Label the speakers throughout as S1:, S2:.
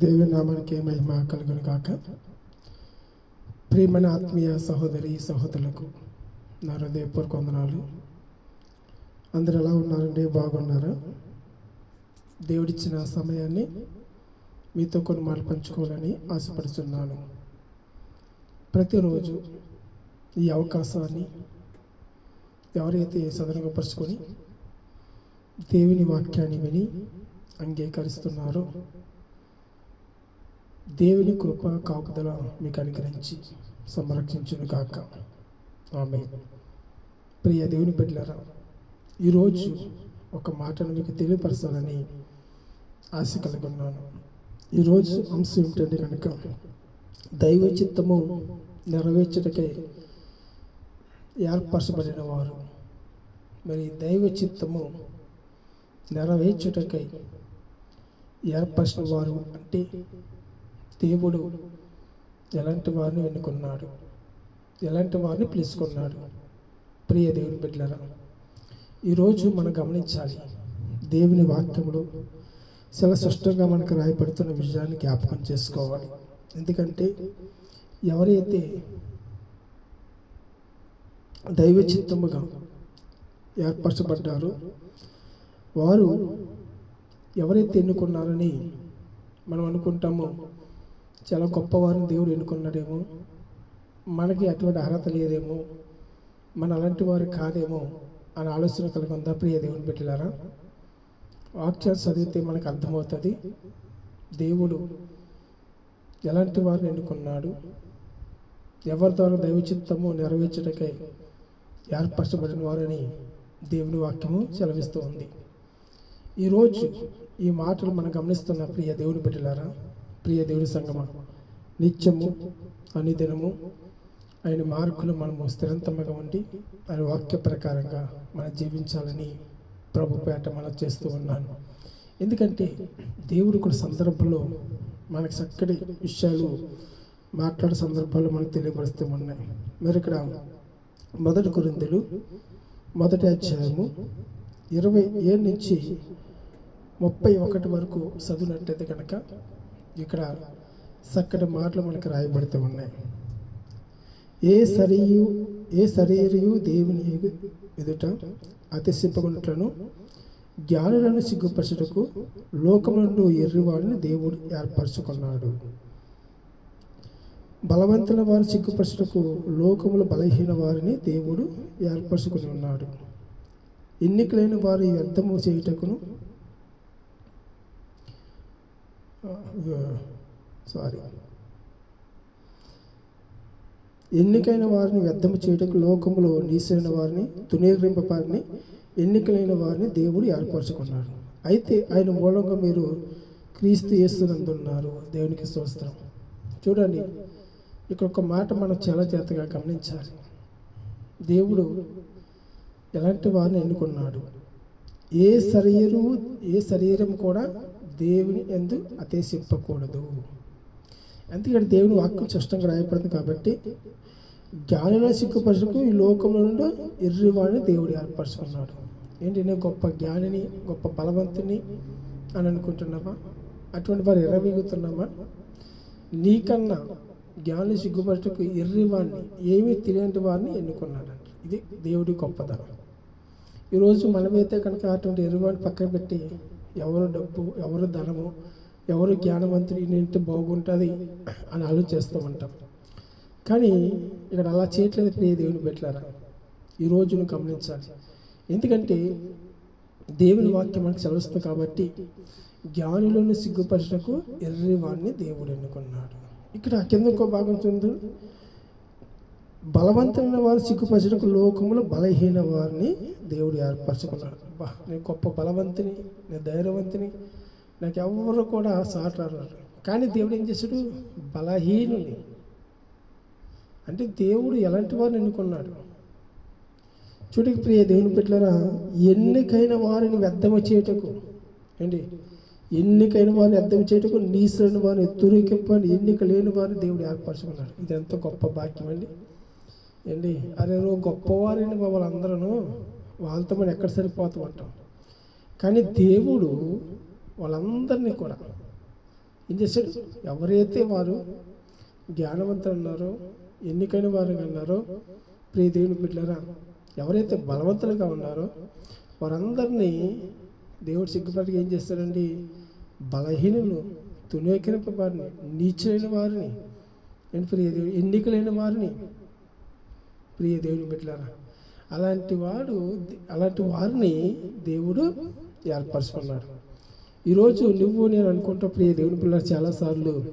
S1: దేవి నామానికి మహిమ కలుగును కాక ప్రియమైన ఆత్మీయ సహోదరి సహోదరులకు నా హృదయపూర్వక వందనాలు. అందరు ఎలా ఉన్నారండి? బాగున్నారా? దేవుడిచ్చిన సమయాన్ని మీతో కొన్ని మాటలు పంచుకోవాలని ఆశపడుతున్నాను ప్రతిరోజు ఈ అవకాశాన్ని ఎవరైతే సదనంగపరుచుకొని దేవుని వాక్యాన్ని విని అంగీకరిస్తున్నారో దేవుని కృప కాపుదల మీకు అనుగ్రహించి సంరక్షించును కాక ఆమె ప్రియ దేవుని బిడ్డలారా ఈరోజు ఒక మాటను మీకు తెలియపరచాలని ఆశ కలిగి ఉన్నాను. ఈరోజు అంశం ఏమిటంటే కనుక దైవ చిత్తము నెరవేర్చుటకై ఏర్పరచబడిన వారు మరి దైవ చిత్తము నెరవేర్చుటకై ఏర్పరిచిన వారు అంటే దేవుడు ఎలాంటి వారిని ఎన్నుకున్నాడు? ఎలాంటి వారిని పిలుచుకున్నాడు? ప్రియ దేవుని బిడ్డలరా ఈరోజు మనం గమనించాలి దేవుని వాక్యములు చాలా స్పష్టంగా మనకు రాయబడుతున్న విషయాన్ని జ్ఞాపకం చేసుకోవాలి. ఎందుకంటే ఎవరైతే దైవ చిత్తముగా ఏర్పరచబడ్డారో వారు ఎవరైతే ఎన్నుకున్నారని మనం అనుకుంటామో చాలా గొప్పవారిని దేవుడు ఎన్నుకున్నాడేమో. మనకి అటువంటి అర్హత లేదేమో. మన అలాంటి వారు కాదేమో అని ఆలోచన కలిగి ఉందా ప్రియ దేవుని బిడ్డలారా? వాక్యాలు చదివితే మనకు అర్థమవుతుంది. దేవుడు ఎలాంటి వారిని ఎన్నుకున్నాడు? ఎవరి ద్వారా దైవ చిత్తము నెరవేర్చటకై ఏర్పరచబడిన వారని దేవుని వాక్యము సెలవిస్తూ ఉంది. ఈరోజు ఈ మాటలు మనం గమనిస్తున్న ప్రియ దేవుని బిడ్డలారా ప్రియ దేవుని సంగమ నిత్యము అనుదినము ఆయన మార్కులు మనము స్థిరంతమగా ఉండి ఆయన వాక్య ప్రకారంగా మనం జీవించాలని ప్రభు పేట మనం చేస్తూ ఉన్నాను. ఎందుకంటే దేవుడు కూడా సందర్భంలో మనకు చక్కటి విషయాలు మాట్లాడే సందర్భాలు మనకు తెలియపరుస్తూ ఉన్నాయి. మరి ఇక్కడ మొదటి కొరిందులు మొదటి అధ్యాయము ఇరవై ఏడు నుంచి ముప్పై ఒకటి వరకు చదివినట్టయితే కనుక ఇక్కడ చక్కటి మాటలు మనకు రాయబడుతూ ఉన్నాయి. ఏ శరీయు ఏ శరీరయు దేవుని ఎదుట అతిశింపగున్నట్లను జ్ఞానులను సిగ్గుపరచుటకు లోకములను ఎర్రివాడిని దేవుడు ఏర్పరచుకున్నాడు. బలవంతుల వారిని సిగ్గుపరచుటకు లోకములు బలహీన వారిని దేవుడు ఏర్పరచుకుని ఉన్నాడు. ఎన్నికలైన వారి వ్యర్థము చేయుటకును సారీ. ఎన్నికైన వారిని వ్యర్థము చేయుటకు లోకములో నీసైన వారిని తునీకరింప ఎన్నికలైన వారిని దేవుడు ఏర్పరచుకున్నాడు. అయితే ఆయన మూలంగా మీరు క్రీస్తు చేస్తున్నందున్నారు దేవునికి స్తోత్రం. చూడండి ఇక్కడ ఒక మాట మనం చాలా జాగ్రత్తగా గమనించాలి. దేవుడు ఎలాంటి వారిని ఎన్నుకున్నాడు? ఏ శరీరము ఏ శరీరం కూడా దేవుని ఎందు అతేసింపకూడదు ఎందుకంటే దేవుని వాక్యం స్పష్టంగా రాయబడింది కాబట్టి జ్ఞానుల సిగ్గుపరచకు ఈ లోకంలో నుండి ఎర్రివాడిని దేవుడు ఏర్పరచుకున్నాడు. ఏంటి? నేను గొప్ప జ్ఞానిని గొప్ప బలవంతుని అని అనుకుంటున్నామా? అటువంటి వారు ఎర్రవీగుతున్నామా నీకన్నా జ్ఞాని సిగ్గుపరచకు ఎర్రివాడిని ఏమీ తెలియని వారిని ఎన్నుకున్నాడంట ఇది దేవుడి గొప్పదనం ఈరోజు మనమైతే కనుక అటువంటి ఎరువాడిని పక్కన పెట్టి ఎవరు డబ్బు ఎవరు ధనము ఎవరు జ్ఞానవంతుడు ఇంటి బాగుంటుంది అని ఆలోచిస్తూ ఉంటాం. కానీ ఇక్కడ అలా చేయట్లేదు ప్రియ దేవుని పెట్టారా ఈరోజు నువ్వు గమనించాలి. ఎందుకంటే దేవుని వాక్యం మనకు చదువుతుంది కాబట్టి జ్ఞానులను సిగ్గుపరచకు ఎర్రివాడిని దేవుడు ఎన్నుకున్నాడు. ఇక్కడ కింద ఇంకో భాగం చూడు బలవంతమైన వారు సిగ్గుపరచడానికి లోకములో బలహీన వారిని దేవుడు ఏర్పరచుకున్నాడు. బా నేను గొప్ప బలవంతుని నేను ధైర్యవంతుని నాకు ఎవరు కూడా సాటారు కానీ దేవుడు ఏం చేశాడు? బలహీనుని. అంటే దేవుడు ఎలాంటి వారిని ఎన్నుకున్నాడు? చూడకి ప్రియ దేవుని పెట్టారా ఎన్నికైన వారిని వ్యర్థమ చేయటకు. ఏంటి? ఎన్నికైన వారిని అర్థం చేయటకు నీసులను వారిని తురికింపని ఎన్నిక లేని వారిని దేవుడు ఏర్పరచుకున్నాడు. ఇది ఎంత గొప్ప భాగ్యం అండి ఏంటి? అరే నువ్వు గొప్పవారిని మమ్మల్ని అందరూ వాళ్ళతో మనం ఎక్కడ సరిపోతాం అంటాం కానీ దేవుడు వాళ్ళందరినీ కూడా ఏం చేశాడు? ఎవరైతే వారు జ్ఞానవంతులు ఉన్నారో ఎన్నికైన వారు ఉన్నారో ప్రియ దేవుని బిడ్డలారా ఎవరైతే బలవంతులుగా ఉన్నారో వారందరినీ దేవుడు సిగ్గుపడికి ఏం చేస్తాడండి? బలహీనులు తునేకిన వారిని నీచులైన వారిని ఏంటి ప్రియ దేవుడు? ఎన్నికలైన వారిని ప్రియ దేవుని బిడ్డలారా అలాంటి వాడు అలాంటి వారిని దేవుడు ఏర్పరచుకున్నాడు. ఈరోజు నువ్వు నేను అనుకుంటా ప్రియ దేవుని పిల్లలు చాలాసార్లు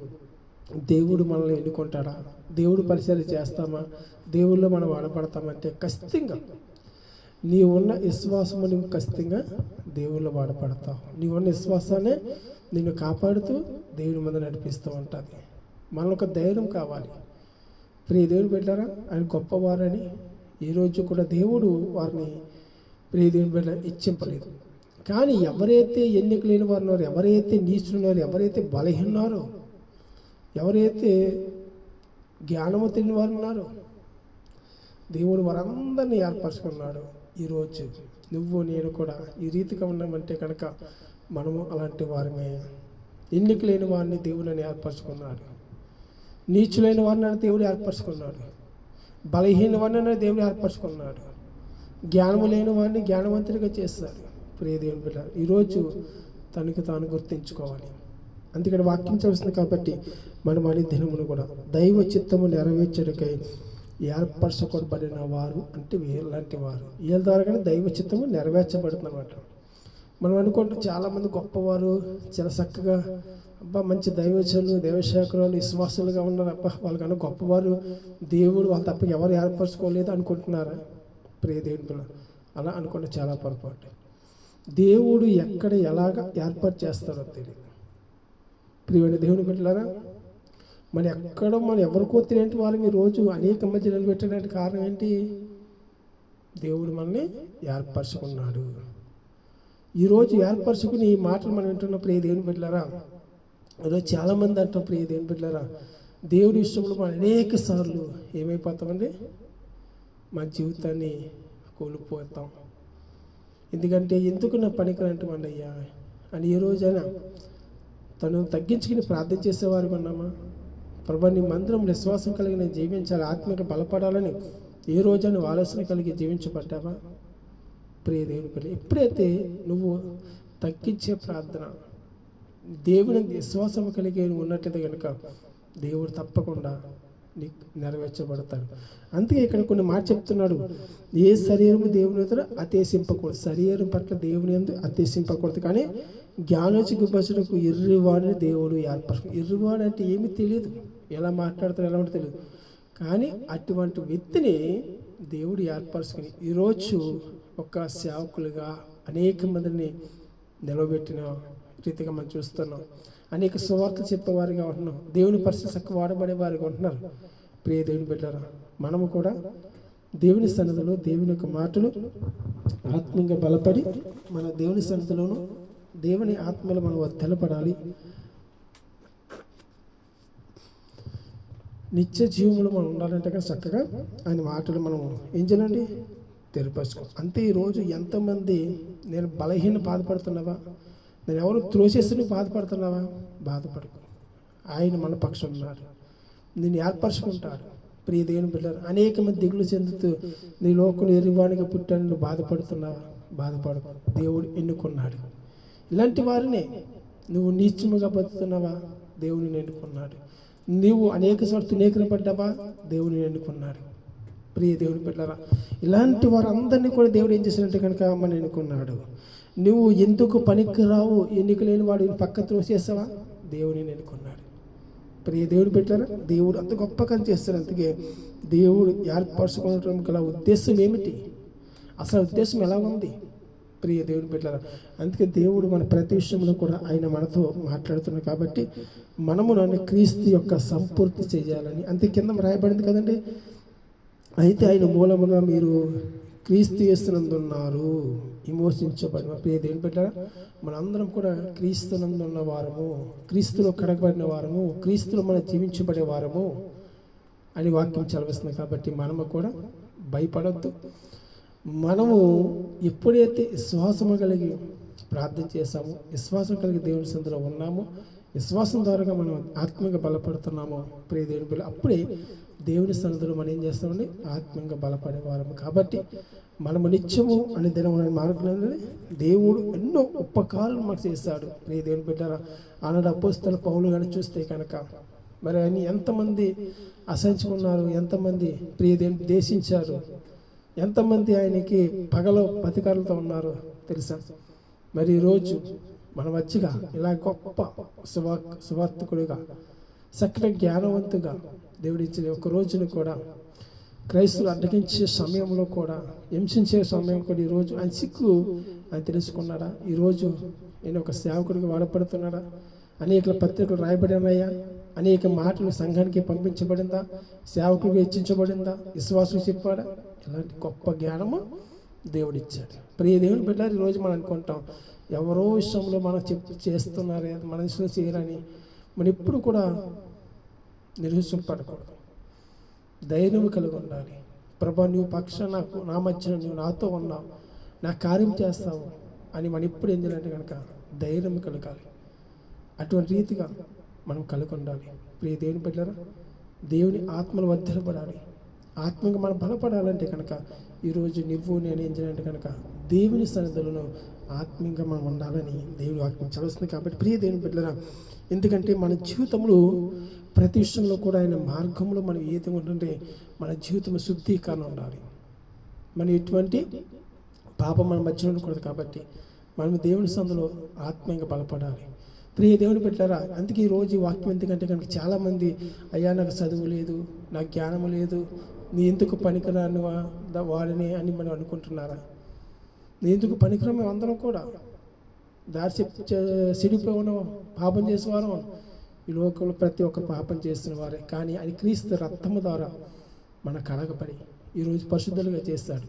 S1: దేవుడు మనల్ని ఎన్నుకుంటాడా? దేవుడు పరిచయం చేస్తామా? దేవుళ్ళు మనం వాడపడతామంటే ఖచ్చితంగా నీ ఉన్న విశ్వాసము నువ్వు ఖచ్చితంగా దేవుళ్ళు వాడపడతావు నీ ఉన్న విశ్వాసాన్ని నిన్ను కాపాడుతూ దేవుడి మీద నడిపిస్తూ ఉంటుంది. మనకు ధైర్యం కావాలి. ప్రియ దేవుని పెట్టారా ఆయన గొప్పవారని ఈరోజు కూడా దేవుడు వారిని ప్రియ దేవుని బిడ్డ ఇచ్చింపలేదు. కానీ ఎవరైతే ఎన్నిక లేని వారు ఉన్నారో ఎవరైతే నీచున్నారో ఎవరైతే బలహీనారో ఎవరైతే జ్ఞానము తెలియని వారు ఉన్నారో దేవుడు వారందరినీ ఏర్పరచుకున్నాడు ఈరోజు నువ్వు నేను కూడా ఈ రీతిగా ఉన్నామంటే కనుక మనము అలాంటి వారమే. ఎన్నిక లేని వారిని దేవుడిని ఏర్పరచుకున్నాడు. నీచులైన వారిని దేవుడు ఏర్పరచుకున్నాడు. బలహీన వారిని దేవుడు ఏర్పరచుకున్నాడు. జ్ఞానము లేని వారిని జ్ఞానవంతుడిగా చేస్తాడు. ప్రియదేవుని బిడ్డ ఈరోజు తనకు తాను గుర్తించుకోవాలి. అందుకని వాక్యం కాబట్టి మనం అనే దినమును కూడా దైవ చిత్తము నెరవేర్చడికై ఏర్పరచబడిన వారు అంటే వీళ్ళంటి వారు. వీళ్ళ ద్వారానే దైవ చిత్తము నెరవేర్చబడుతుందన్నమాట. మనం అనుకుంటే చాలామంది గొప్పవారు చాలా చక్కగా అబ్బా మంచి దైవజనులు దైవశాఖలు విశ్వాసులుగా ఉన్నారు. అబ్బా వాళ్ళకన్నా గొప్పవారు దేవుడు వాళ్ళ తప్ప ఎవరు ఏర్పరచుకోలేదు అనుకుంటున్నారా? ప్రియ దేవుని అలా అనుకుంటే చాలా పొరపాటు. దేవుడు ఎక్కడ ఎలాగ ఏర్పాటు చేస్తారో తెలియదు ప్రియమైన దేవుని పెట్టారా మన ఎక్కడో మనం ఎవరికో తెలియని వాళ్ళని రోజు అనేక మధ్య నిలబెట్టడానికి కారణం ఏంటి? దేవుడు మనల్ని ఏర్పరచుకున్నాడు. ఈరోజు ఏర్పరచుకుని ఈ మాటలు మనం వింటున్న ఏ దేవుని పెట్టారా ఈరోజు చాలామంది అంటాం ప్రియ దేవుని బిడ్డలారా దేవుడి విషయంలో మనం అనేక సార్లు ఏమైపోతామండి? మా జీవితాన్ని కోల్పోతాం. ఎందుకంటే ఎందుకు నా పనికిరంటామండి అయ్యా అని ఏ రోజైనా తను తగ్గించుకుని ప్రార్థన చేసేవారు ఉన్నామా? ప్రభా నీ మందిరం విశ్వాసం కలిగి నేను జీవించాలి ఆత్మక బలపడాలని ఏ రోజైనా ఆలోచన కలిగి జీవించబడ్డావా? ప్రియ దేవుని ఎప్పుడైతే నువ్వు తగ్గించే ప్రార్థన దేవుని విశ్వాసం కలిగి ఉన్నట్లయితే కనుక దేవుడు తప్పకుండా నీకు నెరవేర్చబడతాడు. అందుకే ఇక్కడ కొన్ని మాట చెప్తున్నాడు. ఏ శరీరము దేవుని ఎదురు అతేసింపకూడదు శరీరం పట్ల దేవుని ఎందు అతేసింపకూడదు కానీ జ్ఞానోచి గుబ్బసులకు ఎర్రివాడిని దేవుడు ఏర్పరచు ఎర్రివాడు అంటే ఏమీ తెలియదు. ఎలా మాట్లాడతారు ఎలా ఉంటుందో తెలియదు. కానీ అటువంటి వ్యక్తిని దేవుడు ఏర్పరచుకుని ఈరోజు ఒక సేవకులుగా అనేక మందిని నిలబెట్టిన రీతిగా మనం చూస్తున్నాం. అనేక సువార్తలు చెప్పేవారిగా ఉంటున్నాం. దేవుని పరిస్థితి చక్క వాడబడే వారిగా ఉంటున్నారు. ప్రియ దేవుని బిడ్డారా మనము కూడా దేవుని సన్నిధిలో దేవుని యొక్క మాటలు ఆత్మీయంగా బలపడి మన దేవుని సన్నిధిలోనూ దేవుని ఆత్మలు మనం తెలపడాలి. నిత్య జీవములు మనం ఉండాలంటే చక్కగా ఆయన మాటలు మనం ఏం చేయాలండి? తెలియపరచుకో అంతే ఈరోజు ఎంతమంది నేను బలహీన బాధపడుతున్నావా? నేను ఎవరు త్రోసేసి నువ్వు బాధపడుతున్నావా? బాధపడకు. ఆయన మన పక్షం ఉన్నాడు నేను ఏర్పరచుకుంటాడు. ప్రియ దేవుని బిడ్డలు అనేక మంది దిగులు చెందుతూ నీ లోకలు ఎరువానిగా పుట్టాను నువ్వు బాధపడుతున్నావా? బాధపడకు. దేవుడు ఎన్నుకున్నాడు. ఇలాంటి వారినే నువ్వు నీచముగా బతుకుతున్నావా? దేవుని ఎన్నుకున్నాడు. నీవు అనేక సార్లు తునేకన పడ్డావా? దేవుని ఎన్నుకున్నాడు. ప్రియ దేవుని పిల్లరా ఇలాంటి వారందరినీ కూడా దేవుడు ఏం చేసినట్టు కనుక మన ఎన్నుకున్నాడు. నువ్వు ఎందుకు పనికి రావు ఎన్నిక లేని వాడు పక్క త్రోసేసావా దేవుని ఎన్నుకున్నాడు. ప్రియ దేవుడు పెట్టారా దేవుడు అంత గొప్ప పని చేస్తారు అందుకే దేవుడు ఏర్పరచుకోవడం గల ఉద్దేశం ఏమిటి? అసలు ఉద్దేశం ఎలా ఉంది? ప్రియ దేవుడు పెట్టారా అందుకే దేవుడు మన ప్రతి విషయంలో కూడా ఆయన మనతో మాట్లాడుతున్నాడు కాబట్టి మనము నన్ను క్రీస్తు యొక్క సంపూర్తి చేయాలని. అంతే కింద రాయబడింది కదండి? అయితే ఆయన మూలముగా మీరు క్రీస్తు చేస్తున్నందున్నారు విమోచించబడిన పేరు ఏం పెట్టారా మనందరం కూడా క్రీస్తునందున్న వారము క్రీస్తులో కడగబడిన వారము క్రీస్తులో మనం జీవించబడే వారము అని వాక్యం చదివిస్తుంది కాబట్టి మనము కూడా భయపడద్దు. మనము ఎప్పుడైతే విశ్వాసము కలిగి ప్రార్థన చేశామో విశ్వాసం కలిగి దేవుని సందులో ఉన్నామో విశ్వాసం ద్వారా మనం ఆత్మీయంగా బలపడుతున్నామో ప్రియ దేవుని అప్పుడే దేవుని సన్నిధిలో మనం ఏం చేస్తామండి? ఆత్మీయంగా బలపడే వారము కాబట్టి మనము నిత్యము అనే దినం మార్గంలో దేవుడు ఎన్నో ఉపకారాలు మనకు చేస్తాడు. ప్రియ దేవుని బిడ్డ ఆనాడు అపోస్తల పౌలు కానీ చూస్తే కనుక మరి ఆయన ఎంతమంది అసహించుకున్నారు ఎంతమంది ప్రియ దేవుని దేశించారు ఎంతమంది ఆయనకి పగలో పతికారులతో ఉన్నారు తెలుసా? మరి ఈరోజు మన మధ్యగా ఇలా గొప్ప సువా సువార్థకుడిగా చక్కటి జ్ఞానవంతుగా దేవుడిచ్చిన ఒక రోజును కూడా క్రైస్తులు అడ్డగించే సమయంలో కూడా హింసించే సమయం కూడా ఈరోజు ఆయన సిక్కు ఆయన తెలుసుకున్నాడా? ఈరోజు నేను ఒక సేవకుడికి వాడపడుతున్నాడా? అనేక పత్రికలు రాయబడినాయా? అనేక మాటలు సంఘానికి పంపించబడిందా? సేవకులకు హెచ్చించబడిందా? విశ్వాసం చెప్పాడా? ఇలాంటి గొప్ప జ్ఞానము దేవుడిచ్చాడు. ప్రియ దేవుని బిడ్డారు ఈరోజు మనం అనుకుంటాం ఎవరో విషయంలో మనం చెప్ చేస్తున్నారే మన విషయంలో చేయరని. మనం ఎప్పుడు కూడా నిరుసింపడకూడదు ధైర్యం కలిగి ఉండాలి ప్రభా నువ్వు పక్ష నాకు నా మధ్యన నువ్వు నాతో ఉన్నావు. నా కార్యం చేస్తావు అని మనం ఎప్పుడు ఏం చేయాలంటే కనుక ధైర్యం కలగాలి. అటువంటి రీతిగా మనం కలిగి ఉండాలి ప్రియ దేవుని బిడ్డరా దేవుని ఆత్మలు వద్దలపడాలి ఆత్మగా మనం బలపడాలంటే కనుక ఈరోజు నువ్వు నేను ఏం చేయాలంటే కనుక దేవుని సన్నిధులను ఆత్మీయంగా మనం ఉండాలని దేవుని వాక్యం చదువుతుంది కాబట్టి ప్రియ దేవుని బిడ్డరా ఎందుకంటే మన జీవితంలో ప్రతి విషయంలో కూడా ఆయన మార్గంలో మనం ఏది ఉంటుంటే మన జీవితం శుద్ధీకరణ ఉండాలి. మనం ఎటువంటి పాపం మన మధ్యలో ఉండకూడదు కాబట్టి మనం దేవుని సందులో ఆత్మీయంగా బలపడాలి. ప్రియ దేవుని పెట్టారా అందుకే ఈరోజు రోజు వాక్యం ఎందుకంటే కనుక చాలామంది అయ్యా నాకు చదువు లేదు నాకు జ్ఞానం లేదు నీ ఎందుకు పనికిరాను వా- వాడిని అని మనం అనుకుంటున్నారా? నీ ఎందుకు పనికిరా మేము అందరం కూడా? దారి చెప్- చే- చెడిపోవడం పాపం చేసేవారం ఈ లోకంలో ప్రతి ఒక్క పాపం చేస్తున్న వారే. కానీ అది క్రీస్తు రక్తము ద్వారా మన కడగబడి ఈరోజు పరిశుద్ధులుగా చేస్తాడు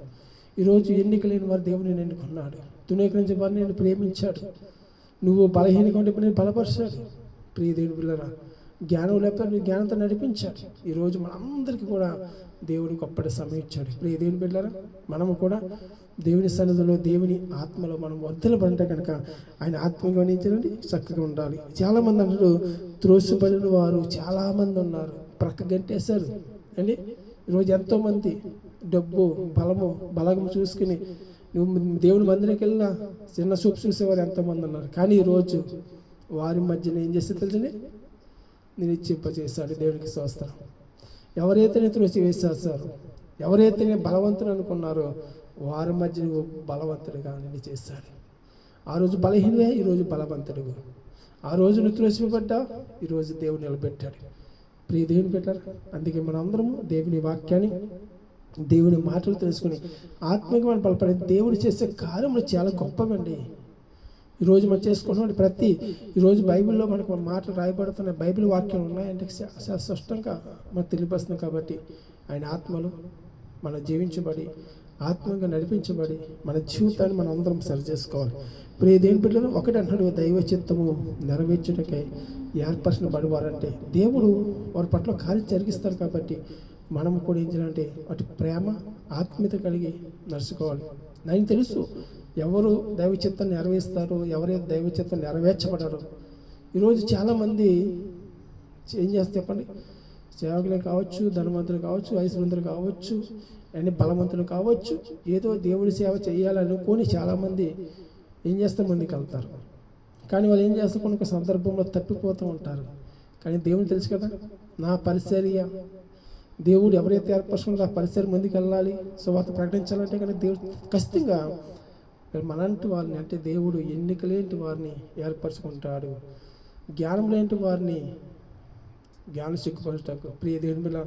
S1: ఈరోజు ఎన్నిక లేని వారు దేవుని ఎన్నుకున్నాడు. తునీకరించే వారిని నేను ప్రేమించాడు. నువ్వు బలహీనగా ఉంటే నేను బలపరిచాడు ప్రియ దేవుని పిల్లరా జ్ఞానం లేకపోతే నీ జ్ఞానంతో నడిపించాడు ఈరోజు మనందరికీ కూడా దేవుడు గొప్పటి సమయం ఇచ్చాడు. ఇప్పుడు ఏ దేవుని బిడ్డరా మనము కూడా దేవుని సన్నిధిలో దేవుని ఆత్మలో మనం వర్ధలపడంటే కనుక ఆయన ఆత్మగా గమనించాలండి చక్కగా ఉండాలి. చాలామంది అంటారు త్రోసిపడిన వారు చాలామంది ఉన్నారు. ప్రక్క గంటేశారు. అండి ఈరోజు ఎంతోమంది డబ్బు బలము బలము చూసుకుని నువ్వు దేవుని మందిరికి వెళ్ళినా చిన్న చూపు చూసేవారు ఎంతోమంది ఉన్నారు. కానీ ఈరోజు వారి మధ్యన ఏం చేస్తే తెలిసింది నేను దేవునికి స్వస్థం ఎవరైతే నేను త్రోసి సార్? ఎవరైతేనే బలవంతుడు అనుకున్నారో వారి మధ్య నువ్వు బలవంతుడిగా నిన్ను చేశాడు. ఆ రోజు బలహీనవే ఈరోజు బలవంతుడు ఆ రోజు నువ్వు త్రోసిపడ్డా ఈరోజు దేవుడు నిలబెట్టాడు. ప్రియ దేవుని పెట్టారు అందుకే మనందరము దేవుని వాక్యాన్ని దేవుని మాటలు తెలుసుకుని ఆత్మీయంగా బలపడే దేవుడు చేసే కార్యములు చాలా గొప్పవండి. ఈరోజు మనం చేసుకుంటున్నాం ప్రతి ఈరోజు బైబిల్లో మనకు మాటలు రాయబడుతున్నాయి బైబిల్ వాక్యం ఉన్నాయంటే స్పష్టంగా మనకు తెలియపరుస్తుంది కాబట్టి ఆయన ఆత్మలు మన జీవించబడి ఆత్మగా నడిపించబడి మన జీవితాన్ని మనం అందరం సరి చేసుకోవాలి. ఇప్పుడు దేని బిడ్డలు ఒకటి అంటాడు దైవ చిత్తము నెరవేర్చుటకై ఏర్పరిచిన పడివారంటే దేవుడు వారి పట్ల కార్యం జరిగిస్తారు కాబట్టి మనం కూడా ఏం చేయాలంటే అటు ప్రేమ ఆత్మీయత కలిగి నడుచుకోవాలి. నాకు తెలుసు ఎవరు దైవచిత్తం నెరవేరుస్తారు ఎవరైతే దైవచిత్తం నెరవేర్చబడరు. ఈరోజు చాలామంది ఏం చేస్తే చెప్పండి? సేవకులే కావచ్చు ధనవంతులు కావచ్చు ఐశ్వర్యంతులు కావచ్చు అన్ని బలవంతులు కావచ్చు ఏదో దేవుడి సేవ చేయాలనుకొని చాలామంది ఏం చేస్తే ముందుకు వెళ్తారు కానీ వాళ్ళు ఏం చేస్తారు? కొన్ని ఒక సందర్భంలో తప్పిపోతూ ఉంటారు. కానీ దేవుడు తెలుసు కదా నా పరిచర్య దేవుడు ఎవరైతే ఏర్పరచుకుంటారో ఆ పరిసర ముందుకు వెళ్ళాలి సువార్త ప్రకటించాలంటే కానీ దేవుడు ఖచ్చితంగా మనంటి వారిని అంటే దేవుడు ఎన్నికలేంటి వారిని ఏర్పరచుకుంటాడు. జ్ఞానం లేని వారిని జ్ఞానం సిగ్గుపరచటకు. ప్రియ దేవుని బిడ్డ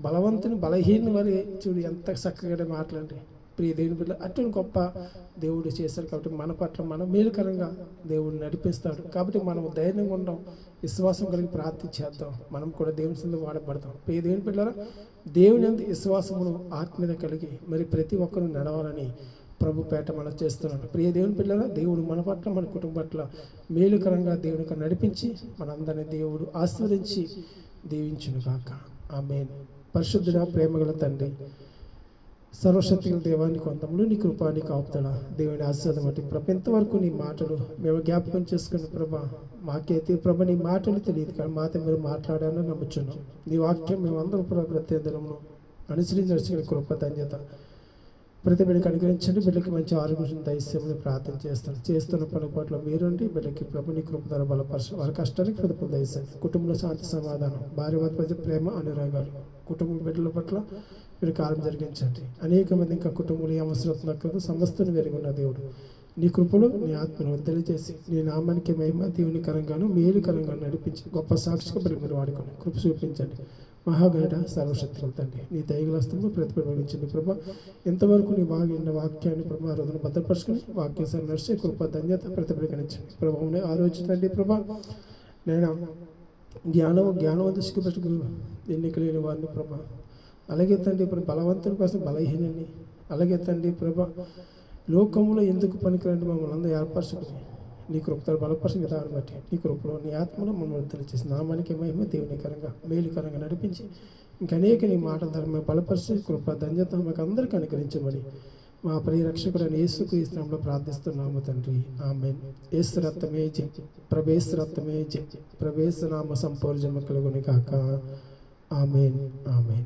S1: బలవంతుని బలహీన వారి చూడు ఎంత చక్కగా మాట్లాడి ప్రియ దేవుని బిడ్డ అటువంటి గొప్ప దేవుడు చేశాడు కాబట్టి మన పట్ల మనం మేలుకరంగా దేవుడు నడిపిస్తాడు. కాబట్టి మనం ధైర్యంగా ఉండడం విశ్వాసం కలిగి ప్రార్థించేద్దాం మనం కూడా దేవుని సందు వాడబడతాం. ప్రియ దేవుని బిడ్డరా దేవుని అందు విశ్వాసమును ఆత్మీయత కలిగి మరి ప్రతి ఒక్కరూ నడవాలని ప్రభు పేట మన చేస్తున్నాడు. ప్రియ దేవుని పిల్లల దేవుడు మన పట్ల మన కుటుంబం పట్ల మేలుకరంగా దేవునికి నడిపించి మనందరినీ దేవుడు ఆస్వాదించి దీవించును కాక ఆమె పరిశుద్ధుడ ప్రేమగల తండ్రి సర్వశక్తిగల దేవాన్ని కొంతములు నీ కృపానికి నీ కాపుతల దేవుని ఆశీర్వాదం బట్టి ప్రభు ఇంతవరకు నీ మాటలు మేము జ్ఞాపకం చేసుకున్న ప్రభ మాకైతే ప్రభ నీ మాటలు తెలియదు కానీ మాతో మీరు మాట్లాడాలని నమ్ముచున్నాం. నీ వాక్యం మేము ప్రభ ప్రతి దినమును అనుసరించి నడుచుకునే కృప ధన్యత ప్రతి బిడ్డకి అనుగ్రహించండి. బిడ్డకి మంచి ఆరోగ్యం దయచేయమని ప్రార్థన చేస్తాను. చేస్తున్న పని పట్ల మీరుండి బిడ్డకి ప్రభుని కృపధర బలపరచ వారి కష్టానికి ప్రతిఫలం దయచేయండి. కుటుంబంలో శాంతి సమాధానం భార్య మధ్య ప్రేమ అనురాగాలు కుటుంబ బిడ్డల పట్ల మీరు కాలం జరిగించండి. అనేక మంది ఇంకా కుటుంబంలో ఈ అవసరం సమస్తను వెరుగున్న దేవుడు. నీ కృపలు నీ ఆత్మను తెలియజేసి నీ నామానికి మహిమ దేవునికరంగాను మేలుకరంగాను నడిపించి గొప్ప సాక్షిగా బిడ్డలు మీరు వాడుకోండి. కృప చూపించండి. మహాగణుడ సర్వశక్తులు తండ్రి. నీ దయగలస్తంలో ప్రతిఫలించండి ప్రభా. ఎంతవరకు నీ వాగిన వాక్యాన్ని ప్రభా రోజున భద్రపరుచుకుని వాక్యం నడిచే కృప ధన్యత ప్రతిఫలించండి ప్రభావం ఆలోచించండి ప్రభా నేను జ్ఞానం జ్ఞానవంత సిగ్గుపెట్టుకు ఎన్నికలేని వారిని ప్రభా అలాగే తండ్రి ఇప్పుడు బలవంతుని కోసం బలహీనని అలాగే తండ్రి ప్రభ లోకంలో ఎందుకు పనికిరండి మమ్మల్ని అందరూ ఏర్పరచుకుని నీ కృపతో బలపరిచిన విధానం బట్టి నీ కృపలో నీ ఆత్మలో మమ్మల్ని చేసి నామానికి మహిమ దేవునికరంగా మేలుకరంగా నడిపించి ఇంకనేక నీ మాటల ద్వారా మేము బలపరిచి కృప ధన్యత మాకు అందరికీ అనుగ్రహించమని మా ప్రియ రక్షకుడైన యేసుక్రీస్తునామలో ప్రార్థిస్తున్నాము తండ్రి. ఆమె ఏసు రక్తమే జై ప్రవేశ రక్తమే జై ప్రభేశ నామ సంపూర్జమ కలుగుని కాక ఆమెన్. ఆమెన్.